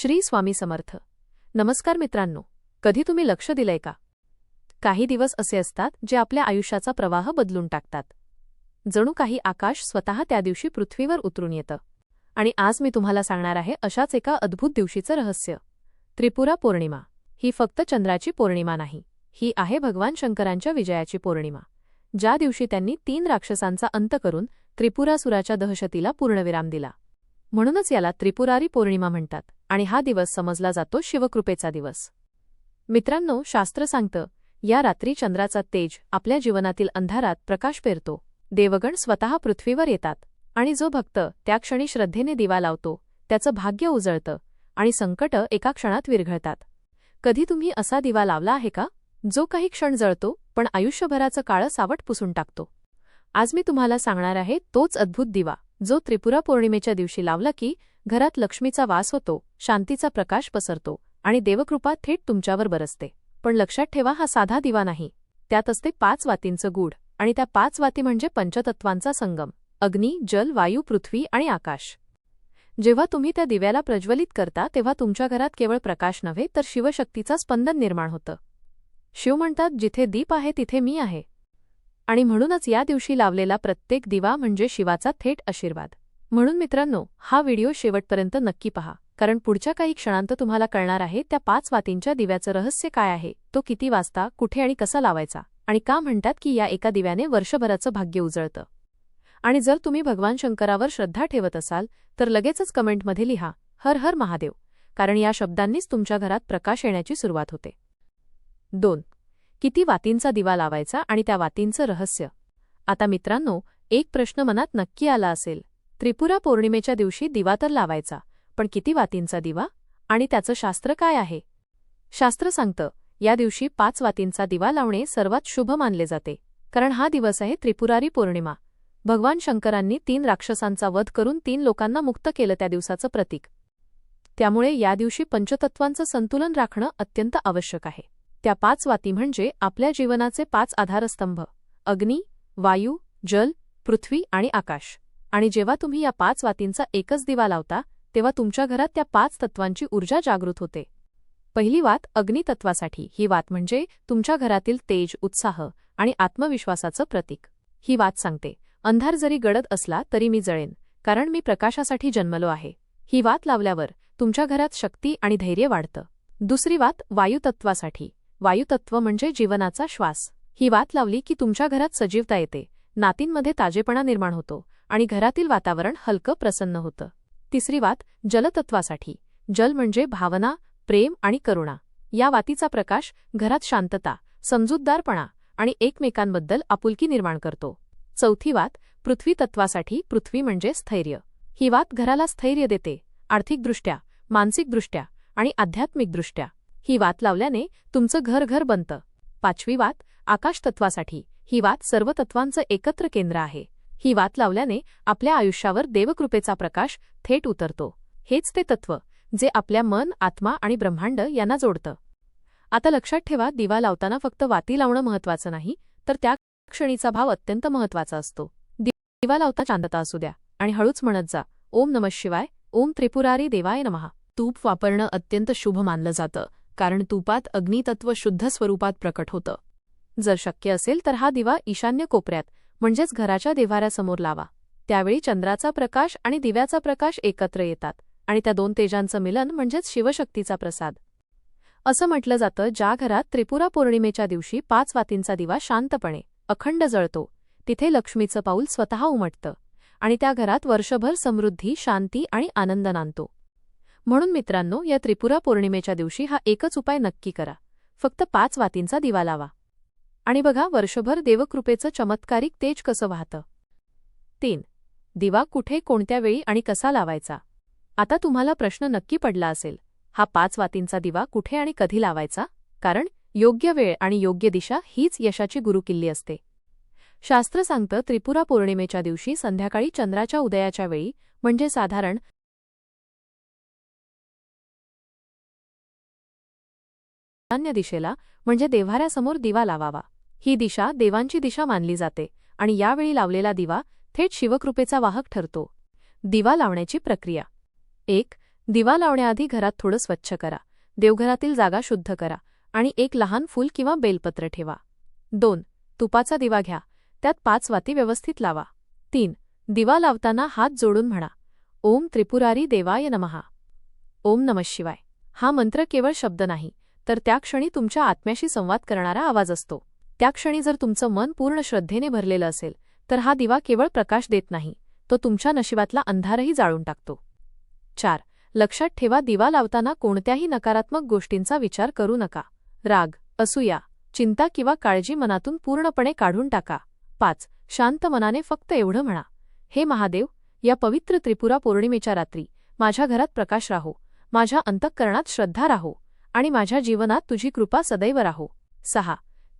श्री स्वामी समर्थ. नमस्कार मित्रांनो कधी तुम्ही लक्ष दिलंय का? काही दिवस असे असतात जे आपल्या आयुष्याचा प्रवाह बदलून टाकतात. जणू काही आकाश स्वतः त्या दिवशी पृथ्वीवर उतरून येतं. आणि आज मी तुम्हाला सांगणार आहे अशाच एका अद्भुत दिवशीचं रहस्य. त्रिपुरा पौर्णिमा. ही फक्त चंद्राची पौर्णिमा नाही ही आहे भगवान शंकरांच्या विजयाची पौर्णिमा ज्या दिवशी त्यांनी तीन राक्षसांचा अंत करून त्रिपुरासुराच्या दहशतीला पूर्णविराम दिला. म्हणूनच याला त्रिपुरारी पौर्णिमा म्हणतात आणि हा दिवस समजला जातो शिवकृपेचा दिवस. मित्रांनो शास्त्र सांगतं या रात्री चंद्राचा तेज आपल्या जीवनातील अंधारात प्रकाश पेरतो. देवगण स्वतः पृथ्वीवर येतात आणि जो भक्त त्या क्षणी श्रद्धेने दिवा लावतो त्याचं भाग्य उजळतं आणि संकट एका क्षणात विरघळतात. कधी तुम्ही असा दिवा लावला आहे का? जो काही क्षण जळतो पण आयुष्यभराचं काळं सावट पुसून टाकतो. आज मी तुम्हाला सांगणार आहे तोच अद्भुत दिवा. जो त्रिपुरा पौर्णिमेच्या दिवशी लावला की घरात लक्ष्मीचा वास होतो शांतीचा प्रकाश पसरतो आणि देवकृपा थेट तुमच्यावर बरसते. पण लक्षात ठेवा हा साधा दिवा नाही. त्यात असते पाच वातींचं गूढ आणि त्या पाच वाती म्हणजे पंचतत्वांचा संगम. अग्नी जल वायू पृथ्वी आणि आकाश. जेव्हा तुम्ही त्या दिव्याला प्रज्वलित करता तेव्हा तुमच्या घरात केवळ प्रकाश नव्हे तर शिवशक्तीचा स्पंदन निर्माण होतं. शिव म्हणतात जिथे दीप आहे तिथे मी आहे. आणि म्हणूनच या दिवशी लावलेला प्रत्येक दिवा म्हणजे शिवाचा थेट आशीर्वाद. म्हणून मित्रांनो हा व्हिडिओ शेवटपर्यंत नक्की पहा कारण पुढच्या काही क्षणांत तुम्हाला कळणार आहे त्या पाच वातींच्या दिव्याचं रहस्य काय आहे तो किती वाजता कुठे आणि कसा लावायचा आणि का म्हणतात की या एका दिव्याने वर्षभराचं भाग्य उजळतं. आणि जर तुम्ही भगवान शंकरावर श्रद्धा ठेवत असाल तर लगेचच कमेंटमध्ये लिहा हर हर महादेव कारण या शब्दांनीच तुमच्या घरात प्रकाश येण्याची सुरुवात होते. दोन किती वातींचा दिवा लावायचा आणि त्या वातींचं रहस्य? आता मित्रांनो एक प्रश्न मनात नक्की आला असेल. त्रिपुरा पौर्णिमेच्या दिवशी दिवा तर लावायचा पण किती वातींचा दिवा? आणि त्याचं शास्त्र काय आहे? शास्त्र सांगतं या दिवशी पाच वातींचा दिवा लावणे सर्वात शुभ मानले जाते. कारण हा दिवस आहे त्रिपुरारी पौर्णिमा. भगवान शंकरांनी तीन राक्षसांचा वध करून तीन लोकांना मुक्त केलं त्या दिवसाचं प्रतीक. त्यामुळे या दिवशी पंचतत्वांचं संतुलन राखणं अत्यंत आवश्यक आहे. त्या पाच वाती म्हणजे आपल्या जीवनाचे पाच आधारस्तंभ. अग्नी वायू जल पृथ्वी आणि आकाश. आणि जेव्हा तुम्ही या पाच वातींचा एकच दिवा लावता तेव्हा तुमच्या घरात त्या पाच तत्वांची ऊर्जा जागृत होते. पहिली वात अग्नितत्वासाठी ही वात म्हणजे तुमच्या घरातील तेज उत्साह आणि आत्मविश्वासाचं प्रतीक. ही वात सांगते अंधार जरी गडद असला तरी मी जळेन कारण मी प्रकाशासाठी जन्मलो आहे. ही वात लावल्यावर तुमच्या घरात शक्ती आणि धैर्य वाढतं. दुसरी वात वायुतत्वासाठी वायुतत्व म्हणजे जीवनाचा श्वास. ही वात लावली की तुमच्या घरात सजीवता येते. नातींमध्ये ताजेपणा निर्माण होतो आणि घरातील वातावरण हलकं प्रसन्न होतं. तिसरी वात जलतत्वासाठी. जल म्हणजे भावना प्रेम आणि करुणा. या वातीचा प्रकाश घरात शांतता समजूतदारपणा आणि एकमेकांबद्दल आपुलकी निर्माण करतो. चौथी वात पृथ्वी तत्वासाठी पृथ्वी म्हणजे स्थैर्य. ही वात घराला स्थैर्य देते आर्थिकदृष्ट्या मानसिकदृष्ट्या आणि आध्यात्मिकदृष्ट्या. ही वात लावल्याने तुमचं घर घर बनतं. पाचवी वात आकाश तत्वासाठी ही वात सर्व तत्वांचं एकत्र केंद्र आहे. ही वात लावल्याने आपल्या आयुष्यावर देवकृपेचा प्रकाश थेट उतरतो. हेच ते तत्व जे आपल्या मन आत्मा आणि ब्रह्मांड यांना जोडतं. आता लक्षात ठेवा दिवा लावताना फक्त वाती लावणं महत्वाचं नाही तर त्या क्षणीचा भाव अत्यंत महत्त्वाचा असतो. दिवा लावता शांतता असू द्या आणि हळूच म्हणत जा ओम नमः शिवाय ओम त्रिपुरारी देवाय नमहा तूप वापरणं अत्यंत शुभ मानलं जातं. कारण तुपात अग्नितत्व शुद्ध स्वरूपात प्रकट होतं. जर शक्य असेल तर हा दिवा ईशान्य कोपऱ्यात म्हणजेच घराच्या देव्हाऱ्यासमोर लावा. त्यावेळी चंद्राचा प्रकाश आणि दिव्याचा प्रकाश एकत्र येतात आणि त्या दोन तेजांचं मिलन म्हणजेच शिवशक्तीचा प्रसाद. असं म्हटलं जातं ज्या घरात त्रिपुरा पौर्णिमेच्या दिवशी पाच वातींचा दिवा शांतपणे अखंड जळतो तिथे लक्ष्मीचं पाऊल स्वतः उमटतं आणि त्या घरात वर्षभर समृद्धी शांती आणि आनंद नांदतो. म्हणून मित्रांनो या त्रिपुरा पौर्णिमेच्या दिवशी हा एकच उपाय नक्की करा. फक्त पाच वातींचा दिवा लावा. आणि बघा वर्षभर देवकृपेचं चमत्कारिक तेज कसं वाहतं. तीन. दिवा कुठे कोणत्या वेळी आणि कसा लावायचा? आता तुम्हाला प्रश्न नक्की पडला असेल. हा पाच वातींचा दिवा कुठे आणि कधी लावायचा? कारण योग्य वेळ आणि योग्य दिशा हीच यशाची गुरुकिल्ली असते. शास्त्र सांगतं त्रिपुरा पौर्णिमेच्या दिवशी संध्याकाळी चंद्राच्या उदयाच्या वेळी म्हणजे साधारण ईशान्य दिशेला म्हणजे देव्हाऱ्यासमोर दिवा लावावा. ही दिशा देवांची दिशा मानली जाते आणि यावेळी लावलेला दिवा थेट शिवकृपेचा वाहक ठरतो. दिवा लावण्याची प्रक्रिया. एक दिवा लावण्याआधी घरात थोडं स्वच्छ करा. देवघरातील जागा शुद्ध करा आणि एक लहान फूल किंवा बेलपत्र ठेवा. दोन तुपाचा दिवा घ्या. त्यात पाच वाती व्यवस्थित लावा. तीन दिवा लावताना हात जोडून म्हणा. ओम त्रिपुरारी देवाय नमहा. ओम नमः शिवाय. हा मंत्र केवळ शब्द नाही. तर त्या क्षणी तुमच्या आत्म्याशी संवाद करणारा आवाज असतो. त्या क्षणी जर तुमचं मन पूर्ण श्रद्धेने भरलेलं असेल तर हा दिवा केवळ प्रकाश देत नाही तो तुमच्या नशिबातला अंधारही जाळून टाकतो. चार लक्षात ठेवा दिवा लावताना कोणत्याही नकारात्मक गोष्टींचा विचार करू नका. राग असूया चिंता किंवा काळजी मनातून पूर्णपणे काढून टाका. पाच शांत मनाने फक्त एवढं म्हणा. हे महादेव या पवित्र त्रिपुरा पौर्णिमेच्या रात्री माझ्या घरात प्रकाश राहो. माझ्या अंतःकरणात श्रद्धा राहो. आणि माझ्या जीवनात तुझी कृपा सदैव राहो. सहा.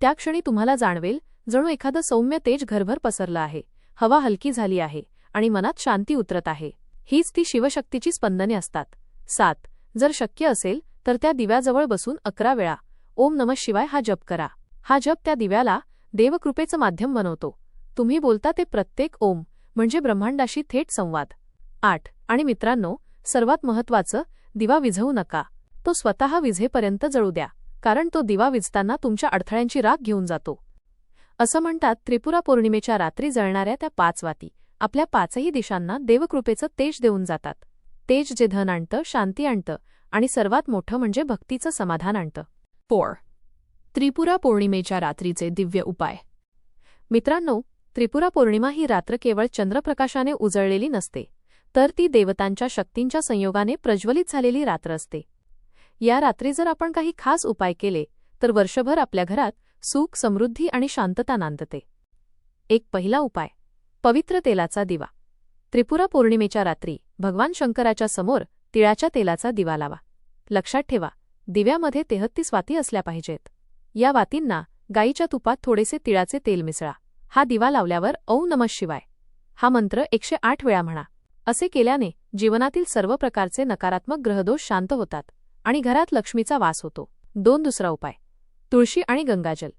त्या क्षणी तुम्हाला जाणवेल जणू एखादं सौम्य तेज घरभर पसरलं आहे. हवा हलकी झाली आहे आणि मनात शांती उतरत आहे. हीच ती शिवशक्तीची स्पंदने असतात. सात. जर शक्य असेल तर त्या दिव्याजवळ बसून अकरा वेळा ओम नमः शिवाय हा जप करा. हा जप त्या दिव्याला देवकृपेचं माध्यम बनवतो. तुम्ही बोलता ते प्रत्येक ओम म्हणजे ब्रह्मांडाशी थेट संवाद. आठ. आणि मित्रांनो सर्वात महत्वाचं दिवा विझवू नका. तो स्वतः विझेपर्यंत जळू द्या कारण तो दिवा विजताना तुमच्या अडथळ्यांची राख घेऊन जातो. असं म्हणतात त्रिपुरा पौर्णिमेच्या रात्री जळणाऱ्या त्या पाच वाती. आपल्या पाचही दिशांना देवकृपेचं तेज देऊन जातात. तेज जे धन आणतं शांती आणतं आणि सर्वात मोठं म्हणजे भक्तीचं समाधान आणतं. फोर त्रिपुरा पौर्णिमेच्या रात्रीचे दिव्य उपाय. मित्रांनो त्रिपुरा पौर्णिमा ही रात्र केवळ चंद्रप्रकाशाने उजळलेली नसते तर ती देवतांच्या शक्तींच्या संयोगाने प्रज्वलित झालेली रात्र असते. या रात्री जर आपण काही खास उपाय केले तर वर्षभर आपल्या घरात सुख समृद्धी आणि शांतता नांदते. एक पहिला उपाय पवित्र तेलाचा दिवा. त्रिपुरा पौर्णिमेच्या रात्री भगवान शंकराच्या समोर तिळाच्या तेलाचा दिवा लावा. लक्षात ठेवा दिव्यामध्ये तेहत्तीस वाती असल्या पाहिजेत. या वातींना गाईच्या तुपात थोडेसे तिळाचे तेल मिसळा. हा दिवा लावल्यावर औ नमः शिवाय. हा मंत्र एकशे आठ वेळा म्हणा. असे केल्याने जीवनातील सर्व प्रकारचे नकारात्मक ग्रहदोष शांत होतात. आणि घरात लक्ष्मीचा वास होतो. दोन दुसरा उपाय. तुळशी आणि गंगाजल.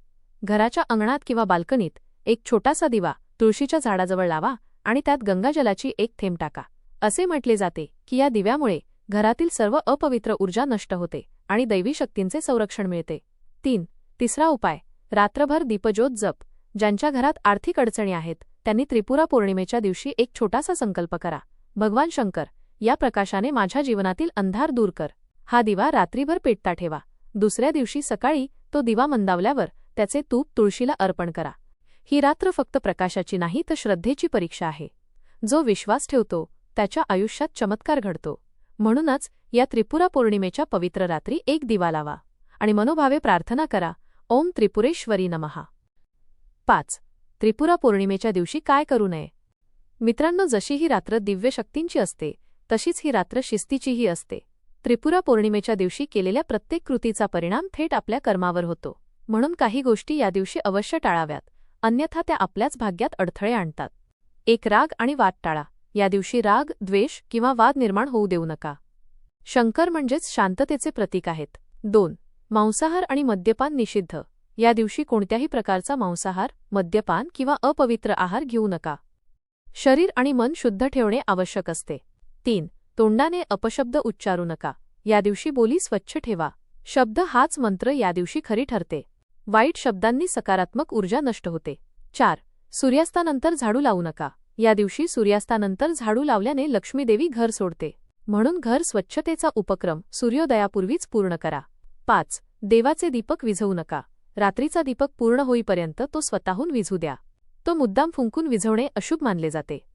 घराच्या अंगणात किंवा बाल्कनीत एक छोटासा दिवा तुळशीच्या झाडाजवळ लावा आणि त्यात गंगाजलाची एक थेंब टाका. असे म्हटले जाते की या दिव्यामुळे घरातील सर्व अपवित्र ऊर्जा नष्ट होते आणि दैवी शक्तींचे संरक्षण मिळते. तीन. तिसरा उपाय. रात्रभर दीपज्योत जप. ज्यांच्या घरात आर्थिक अडचणी आहेत त्यांनी त्रिपुरा पौर्णिमेच्या दिवशी एक छोटासा संकल्प करा. भगवान शंकर या प्रकाशाने माझ्या जीवनातील अंधार दूर कर. हा दिवा रात्रीभर पेटता ठेवा. दुसऱ्या दिवशी सकाळी तो दिवा मंदावल्यावर त्याचे तूप तुळशीला अर्पण करा. ही रात्र फक्त प्रकाशाची नाही तर श्रद्धेची परीक्षा आहे. जो विश्वास ठेवतो त्याच्या आयुष्यात चमत्कार घडतो. म्हणूनच या त्रिपुरा पौर्णिमेच्या पवित्र रात्री एक दिवा लावा आणि मनोभावे प्रार्थना करा. ओम त्रिपुरेश्वरी नमहा. पाच. त्रिपुरा पौर्णिमेच्या दिवशी काय करू नये? मित्रांनो जशी ही रात्र दिव्य शक्तींची असते तशीच ही रात्र शिस्तीचीही असते. त्रिपुरा पौर्णिमेच्या दिवशी केलेल्या प्रत्येक कृतीचा परिणाम थेट आपल्या कर्मावर होतो. म्हणून काही गोष्टी या दिवशी अवश्य टाळाव्यात अन्यथा त्या आपल्याच भाग्यात अडथळे आणतात. एक राग आणि वाद टाळा. या दिवशी राग द्वेष किंवा वाद निर्माण होऊ देऊ नका. शंकर म्हणजेच शांततेचे प्रतीक आहेत. दोन. मांसाहार आणि मद्यपान निषिद्ध. या दिवशी कोणत्याही प्रकारचा मांसाहार मद्यपान किंवा अपवित्र आहार घेऊ नका. शरीर आणि मन शुद्ध ठेवणे आवश्यक असते. तीन. तोंडाने अपशब्द उच्चारू नका. या दिवशी बोली स्वच्छ ठेवा. शब्द हाच मंत्र या दिवशी खरी ठरते. वाईट शब्दांनी सकारात्मक ऊर्जा नष्ट होते. चार. सूर्यास्तानंतर झाडू लावू नका. या दिवशी सूर्यास्तानंतर झाडू लावल्याने लक्ष्मीदेवी घर सोडते. म्हणून घर स्वच्छतेचा उपक्रम सूर्योदयापूर्वीच पूर्ण करा. पाच. देवाचे दीपक विझवू नका. रात्रीचा दीपक पूर्ण होईपर्यंत तो स्वतःहून विझू द्या. तो मुद्दाम फुंकून विझवणे अशुभ मानले जाते.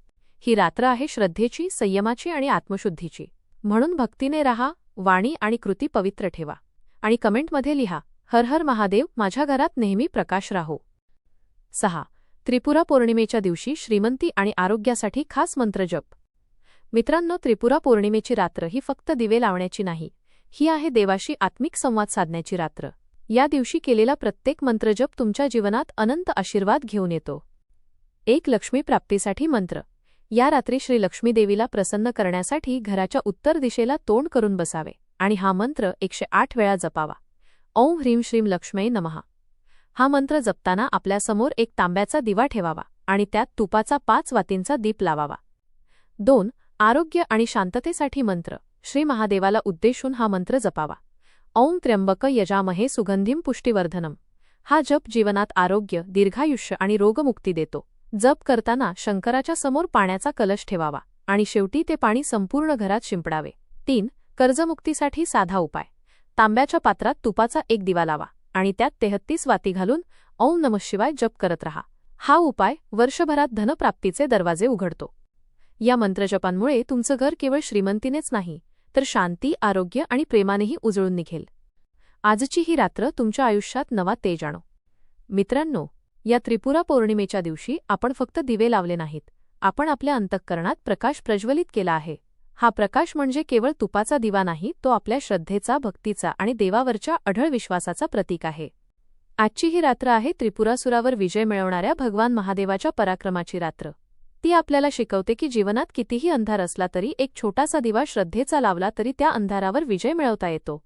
ही रात्र आहे श्रद्धेची संयमाची आणि आत्मशुद्धीची. म्हणून भक्तीने रहा वाणी आणि कृती पवित्र ठेवा. आणि कमेंटमध्ये लिहा हर हर महादेव माझ्या घरात नेहमी प्रकाश राहो. सहा. त्रिपुरा पौर्णिमेच्या दिवशी श्रीमंती आणि आरोग्यासाठी खास मंत्रजप मित्रांनो त्रिपुरा पौर्णिमेची रात्र ही फक्त दिवे लावण्याची नाही ही आहे देवाशी आत्मिक संवाद साधण्याची रात्र. या दिवशी केलेला प्रत्येक मंत्रजप तुमच्या जीवनात अनंत आशीर्वाद घेऊन येतो. एक लक्ष्मी प्राप्तीसाठी मंत्र. या रात्री श्री लक्ष्मीदेवीला प्रसन्न करण्यासाठी घराच्या उत्तर दिशेला तोंड करून बसावे आणि हा मंत्र एकशे आठ वेळा जपावा. ओम ह्रीम श्रीम लक्ष्मय नमहा हा मंत्र जपताना आपल्यासमोर एक तांब्याचा दिवा ठेवावा आणि त्यात तुपाचा पाच वातींचा दीप लावावा. दोन आरोग्य आणि शांततेसाठी मंत्र. श्री महादेवाला उद्देशून हा मंत्र जपावा. औं त्र्यंबक यजामहे सुगंधीम पुष्टिवर्धनम. हा जप जीवनात आरोग्य दीर्घायुष्य आणि रोगमुक्ती देतो. जप करताना शंकराच्या समोर पाण्याचा कलश ठेवावा आणि शेवटी ते पाणी संपूर्ण घरात शिंपडावे. तीन कर्जमुक्तीसाठी साधा उपाय. तांब्याच्या पात्रात तुपाचा एक दिवा लावा आणि त्यात तेहत्तीस वाती घालून ओम नमः शिवाय जप करत रहा. हा उपाय वर्षभरात धनप्राप्तीचे दरवाजे उघडतो. या मंत्रजपांमुळे तुमचं घर केवळ श्रीमंतीनेच नाही तर शांती आरोग्य आणि प्रेमानेही उजळून निघेल. आजची ही रात्र तुमच्या आयुष्यात नवा तेज आणो. मित्रांनो या त्रिपुरा पौर्णिमेच्या दिवशी आपण फक्त दिवे लावले नाहीत. आपण आपल्या अंतःकरणात प्रकाश प्रज्वलित केला आहे. हा प्रकाश म्हणजे केवळ तुपाचा दिवा नाही तो आपल्या श्रद्धेचा भक्तीचा आणि देवावरच्या अढळ विश्वासाचा प्रतीक आहे. आजची ही रात्र आहे त्रिपुरासुरावर विजय मिळवणाऱ्या भगवान महादेवाच्या पराक्रमाची रात्र. ती आपल्याला शिकवते की जीवनात कितीही अंधार असला तरी एक छोटासा दिवा श्रद्धेचा लावला तरी त्या अंधारावर विजय मिळवता येतो.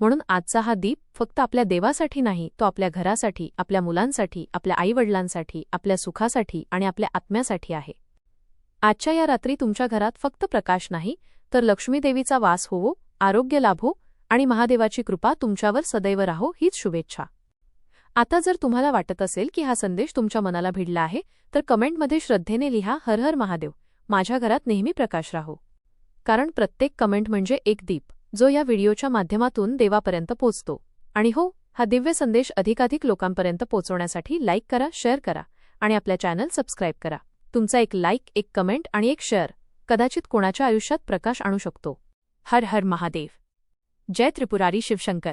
म्हणून आजचा हा दीप फक्त आपल्या देवासाठी नाही तो आपल्या घरासाठी आपल्या मुलांसाठी आपल्या आईवडिलांसाठी आपल्या सुखासाठी आणि आपल्या आत्म्यासाठी आहे. आजच्या या रात्री तुमच्या घरात फक्त प्रकाश नाही तर लक्ष्मीदेवीचा वास होवो आरोग्य लाभो आणि महादेवाची कृपा तुमच्यावर सदैव राहो हीच शुभेच्छा. आता जर तुम्हाला वाटत असेल की हा संदेश तुमच्या मनाला भिडला आहे तर कमेंटमध्ये श्रद्धेने लिहा हर हर महादेव माझ्या घरात नेहमी प्रकाश राहो. कारण प्रत्येक कमेंट म्हणजे एक दीप. जो या व्हिडिओच्या माध्यमातून देवापर्यंत पोचतो. आणि हो हा दिव्य संदेश अधिकाधिक लोकांपर्यंत पोचवण्यासाठी लाईक करा शेअर करा आणि आपल्या चॅनल सबस्क्राईब करा. तुमचा एक लाईक एक कमेंट आणि एक शेअर कदाचित कोणाच्या आयुष्यात प्रकाश आणू शकतो. हर हर महादेव. जय त्रिपुरारी शिवशंकर.